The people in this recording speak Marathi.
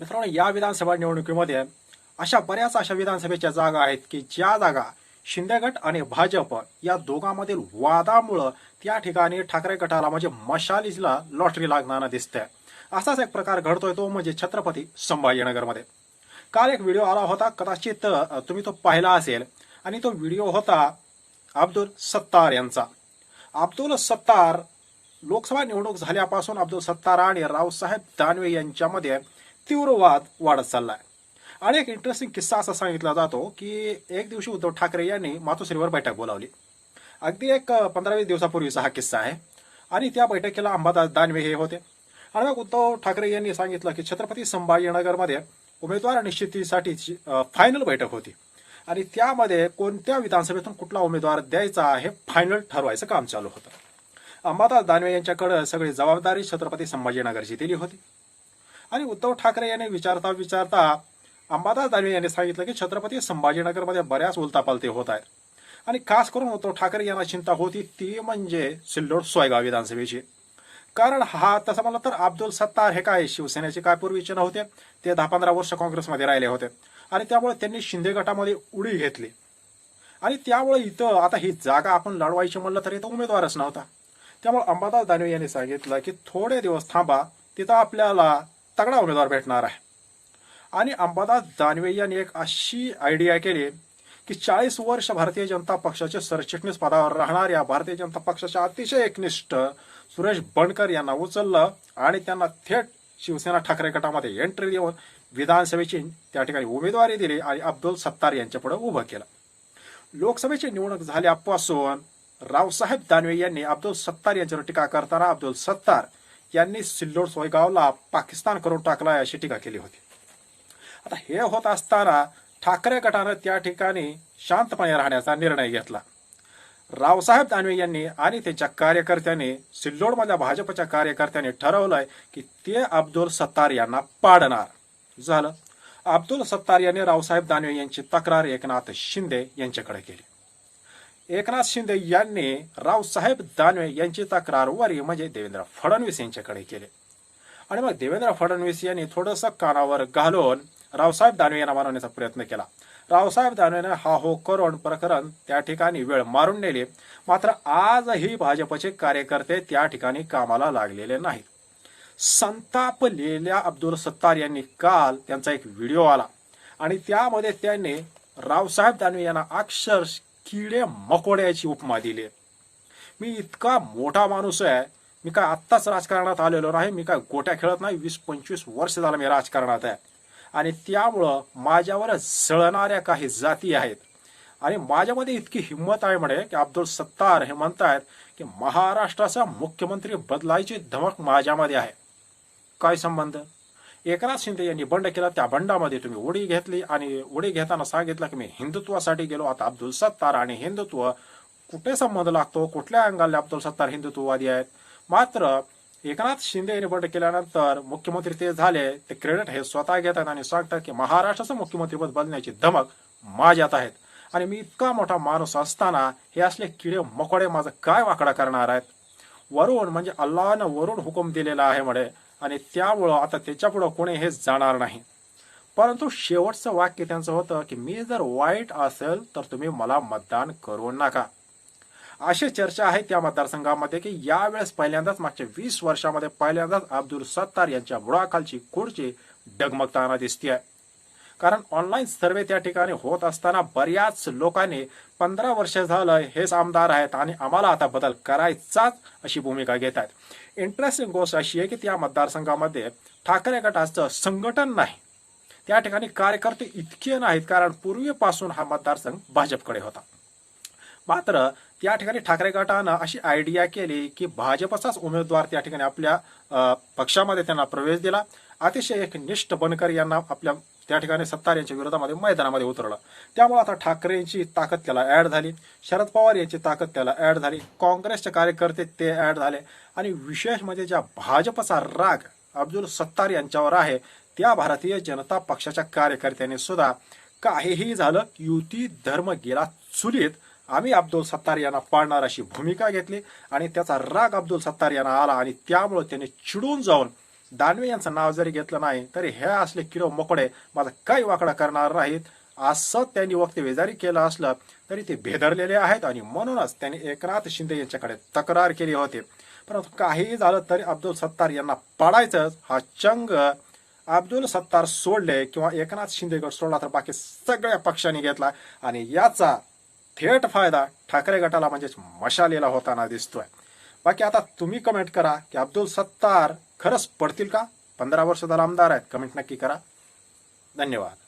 मित्रांनो या विधानसभा निवडणुकीमध्ये अशा बऱ्याच अशा विधानसभेच्या जागा आहेत की ज्या जागा शिंदे गट आणि भाजप या दोघांमधील वादामुळं त्या ठिकाणी ठाकरे गटाला म्हणजे मशालीला लॉटरी लागणारा दिसतंय. असाच एक प्रकार घडतोय तो म्हणजे छत्रपती संभाजीनगरमध्ये. काल एक व्हिडिओ आला होता कदाचित तुम्ही तो पाहिला असेल आणि तो व्हिडिओ होता अब्दुल सत्तार यांचा. अब्दुल सत्तार लोकसभा निवडणूक झाल्यापासून अब्दुल सत्तार आणि रावसाहेब दानवे यांच्यामध्ये तीव्र वाद वाढत चाललाय. आणि एक इंटरेस्टिंग किस्सा असा सांगितला जातो की एक दिवशी उद्धव ठाकरे यांनी मातोश्रीवर बैठक बोलावली. अगदी एक पंधरा वीस दिवसापूर्वीचा हा किस्सा आहे. आणि त्या बैठकीला अंबादास दानवे हे होते. आणि मग उद्धव ठाकरे यांनी सांगितलं की छत्रपती संभाजीनगरमध्ये उमेदवार निश्चितीसाठी फायनल बैठक होती. आणि त्यामध्ये कोणत्या विधानसभेतून कुठला उमेदवार द्यायचा हे फायनल ठरवायचं काम चालू होतं. अंबादास दानवे यांच्याकडे सगळी जबाबदारी छत्रपती संभाजीनगरची दिली होती. आणि उद्धव ठाकरे यांनी विचारता विचारता अंबादास दानवे यांनी सांगितलं की छत्रपती संभाजीनगरमध्ये बऱ्याच उलतापालती होत आहेत. आणि खास करून उद्धव ठाकरे यांना चिंता होती ती म्हणजे सिल्लोड सोयगाव विधानसभेची. कारण हा तसं म्हणलं तर अब्दुल सत्तार हे काय शिवसेनेचे काय पूर्वीचे नव्हते ते दहा पंधरा वर्ष काँग्रेसमध्ये राहिले होते. आणि त्यामुळे त्यांनी शिंदे गटामध्ये उडी घेतली. आणि त्यामुळे इथं आता ही जागा आपण लढवायची म्हणलं तर इथं उमेदवारच नव्हता. त्यामुळे अंबादास दानवे यांनी सांगितलं की थोडे दिवस थांबा तिथं आपल्याला तगडा उमेदवार भेटणार आहे. आणि अंबादास दानवे यांनी एक अशी आयडिया केली की चाळीस वर्ष भारतीय जनता पक्षाचे सरचिटणीस पदावर राहणाऱ्या भारतीय जनता पक्षाच्या अतिशय एकनिष्ठ सुरेश बनकर यांना उचललं आणि त्यांना थेट शिवसेना ठाकरे गटामध्ये एंट्री देऊन विधानसभेची त्या ठिकाणी उमेदवारी दिली आणि अब्दुल सत्तार यांच्यापुढे उभं केलं. लोकसभेची निवडणूक झाल्यापासून रावसाहेब दानवे यांनी अब्दुल सत्तार यांच्यावर टीका करताना अब्दुल सत्तार यांनी सिल्लोड सोयगावला पाकिस्तान करून टाकलाय अशी टीका केली होती. आता हे होत असताना ठाकरे गटानं त्या ठिकाणी शांतपणे राहण्याचा निर्णय घेतला. रावसाहेब दानवे यांनी आणि त्यांच्या कार्यकर्त्यांनी सिल्लोडमधल्या भाजपच्या कार्यकर्त्यांनी ठरवलंय की ते अब्दुल सत्तार यांना पाडणार. झालं. अब्दुल सत्तार यांनी रावसाहेब दानवे यांची तक्रार एकनाथ शिंदे यांच्याकडे केली. एकनाथ शिंदे यांनी रावसाहेब दानवे यांची तक्रारवारी म्हणजे देवेंद्र फडणवीस यांच्याकडे केले. आणि मग देवेंद्र फडणवीस यांनी थोडंसं कानावर घालून रावसाहेब दानवे यांना मारवण्याचा प्रयत्न केला. रावसाहेब दानवेनं हा हो करून प्रकरण त्या ठिकाणी वेळ मारून नेले. मात्र आजही भाजपचे कार्यकर्ते त्या ठिकाणी कामाला लागलेले नाहीत. संतापलेल्या अब्दुल सत्तार यांनी काल त्यांचा एक व्हिडिओ आला. आणि त्यामध्ये त्यांनी रावसाहेब दानवे यांना अक्षर किडे मकोड्याची उपमा दिली. मी इतका मोठा माणूस आहे मी काय आत्ताच राजकारणात आलेलो नाही मी काय गोट्या खेळत नाही वीस पंचवीस वर्ष झालं मी राजकारणात आहे. आणि त्यामुळं माझ्यावर जळणाऱ्या काही जाती आहेत. आणि माझ्यामध्ये इतकी हिंमत आहे म्हणे की अब्दुल सत्तार हे म्हणतायत की महाराष्ट्राचा मुख्यमंत्री बदलायची धमक माझ्यामध्ये आहे. काय संबंध? एकनाथ शिंदे यांनी बंड केला त्या बंडामध्ये तुम्ही उडी घेतली आणि उडी घेताना सांगितलं की मी हिंदुत्वासाठी गेलो. आता अब्दुल सत्तार आणि हिंदुत्व कुठे संबंध लागतो? कुठल्या अंगाला अब्दुल सत्तार हिंदुत्ववादी आहेत? मात्र एकनाथ शिंदे यांनी बंड केल्यानंतर मुख्यमंत्री ते झाले. ते क्रेडिट हे स्वतः घेतात आणि सांगतात की महाराष्ट्राचं मुख्यमंत्रीपद बदलण्याची धमक माझ्यात आहेत. आणि मी इतका मोठा माणूस असताना हे असले किडे मकोडे माझं काय वाकडा करणार आहेत? वरून म्हणजे अल्लानं वरून हुकूम दिलेला आहे म्हणे. आणि त्यामुळं आता त्याच्यापुढं कोणी हे जाणार नाही. परंतु शेवटचं वाक्य त्यांचं होतं की मी जर वाईट असेल तर तुम्ही मला मतदान करू नका. अशी चर्चा आहे त्या मतदारसंघामध्ये की यावेळेस पहिल्यांदाच मागच्या वीस वर्षामध्ये पहिल्यांदाच अब्दुल सत्तार यांच्या मुळाखालची खुर्ची डगमगताना दिसते कारण ऑनलाईन सर्वे त्या ठिकाणी होत असताना बऱ्याच लोकांनी पंधरा वर्ष झालं हेच आमदार आहेत आणि आम्हाला आता बदल करायचाच अशी भूमिका घेत आहेत. इंटरेस्टिंग गोष्ट अशी आहे की त्या मतदारसंघामध्ये ठाकरे गटाचं संघटन नाही. त्या ठिकाणी कार्यकर्ते इतके नाहीत कारण पूर्वीपासून हा मतदारसंघ भाजपकडे होता. मात्र त्या ठिकाणी ठाकरे गटानं अशी आयडिया केली की भाजपचाच उमेदवार त्या ठिकाणी आपल्या पक्षामध्ये त्यांना प्रवेश दिला. अतिशय एक निष्ठ बनकर यांना आपल्या त्या ठिकाणी सत्तार यांच्या विरोधामध्ये मैदानामध्ये उतरलं. त्यामुळे आता ठाकरेंची ताकद त्याला ऍड झाली. शरद पवार यांची ताकद त्याला ऍड झाली. काँग्रेसचे कार्यकर्ते ते ऍड झाले. आणि विशेष म्हणजे ज्या भाजपचा राग अब्दुल सत्तार यांच्यावर आहे त्या भारतीय जनता पक्षाच्या कार्यकर्त्यांनी सुद्धा काहीही झालं युती धर्म गेला चुलीत. आम्ही अब्दुल सत्तार यांना पाळणार अशी भूमिका घेतली आणि त्याचा राग अब्दुल सत्तार यांना आला आणि त्यामुळे त्यांनी चिडून जाऊन दानवे यांचं नाव जरी घेतलं नाही तरी हे असले किलो मोकडे माझा काही वाकडा करणार नाहीत. असं त्यांनी वक्तव्य जरी केलं असलं तरी ते भेदरलेले आहेत आणि म्हणूनच त्यांनी एकनाथ शिंदे यांच्याकडे तक्रार केली होती. परंतु काहीही झालं तरी अब्दुल सत्तार यांना पाडायचंच हा चंग अब्दुल सत्तार सोडले किंवा एकनाथ शिंदे गट सोडला तर बाकी सगळ्या पक्षांनी घेतला आणि याचा थेट फायदा ठाकरे गटाला म्हणजेच मशालीला होताना दिसतोय. बाकी आता तुम्ही कमेंट करा की अब्दुल सत्तार खरंच पडतील का? पंधरा वर्ष झाला आमदार आहेत. कमेंट नक्की करा. धन्यवाद.